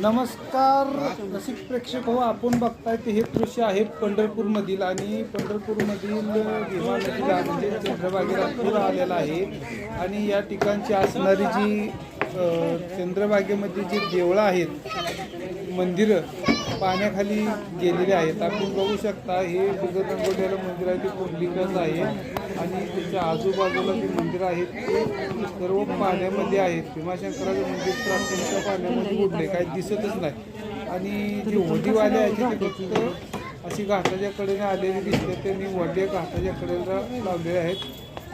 नमस्कार रसिक प्रेक्षक हो आपण बघताय ते हे दृश्य आहे पंढरपूरमधील आणि पंढरपूरमधील भीमा नदीला म्हणजे चंद्रभागेला पूर आलेला आहे. आणि या ठिकाणची असणारी जी चंद्रभागेमध्ये जी देवळं आहेत मंदिरं पाण्याखाली गेलेली आहेत. आपण बघू शकता हे बिगर रंगवलेलं मंदिर आहे ते कुंडलिकाच आहे. आणि त्याच्या आजूबाजूला जे मंदिर आहेत ती सर्व पाण्यामध्ये आहेत. भीमाशंकराचं मंदिर तर पाण्यामध्ये उठले काही दिसतच नाही. आणि जे होडीवाले आहेत ते फक्त अशी घाटाच्या कडेने आलेली दिसते त्यांनी वडे घाटाच्या कडेला लावलेले आहेत.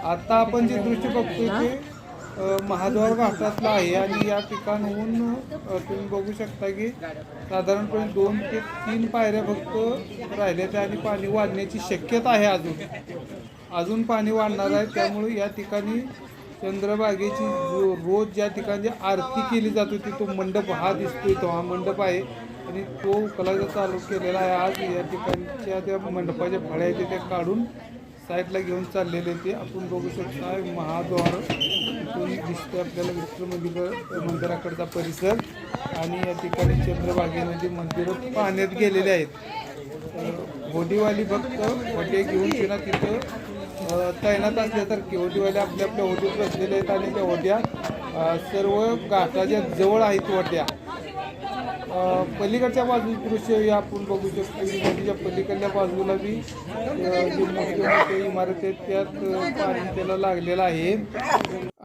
आता आपण जे दृश्य बघतोय ते महाद्वार घाटातलं आहे. आणि या ठिकाणहून तुम्ही बघू शकता की साधारणपणे दोन ते तीन पायऱ्या फक्त राहिल्या आणि पाणी वाढण्याची शक्यता आहे अजून. अजून पाणी वाढणार आहे त्यामुळे या ठिकाणी चंद्रभागेची रोज ज्या ठिकाणी आरती केली जात होती तो मंडप हा दिसतोय तो हा मंडप आहे. आणि तो कलाचा चालू केलेला आहे. आज या ठिकाणच्या त्या मंडपाच्या फळ्या आहेत त्या काढून साईडला घेऊन चाललेले ते. आपण बघू शकता महाद्वार इथून दिसते आपल्याला विष्णू मंदिर मंदिराकडचा परिसर. आणि या ठिकाणी चंद्रभागेमध्ये मंदिरं पाण्यात गेलेले आहेत होडीवाली फक्त होटे घेऊन तिला तिथं. तैनात असल्यासारखे होडीवाले आपल्या आपल्या होडीत बसलेले आहेत आणि त्या होड्या सर्व घाटाच्या जवळ आहेत होड्या. पलीकडच्या बाजू दृश्य हे आपण बघू शकतो. नदीच्या पलीकडल्या बाजूला बी अ, जे मोठे मोठे आहेत त्यात पाणी त्याला लागलेलं आहे.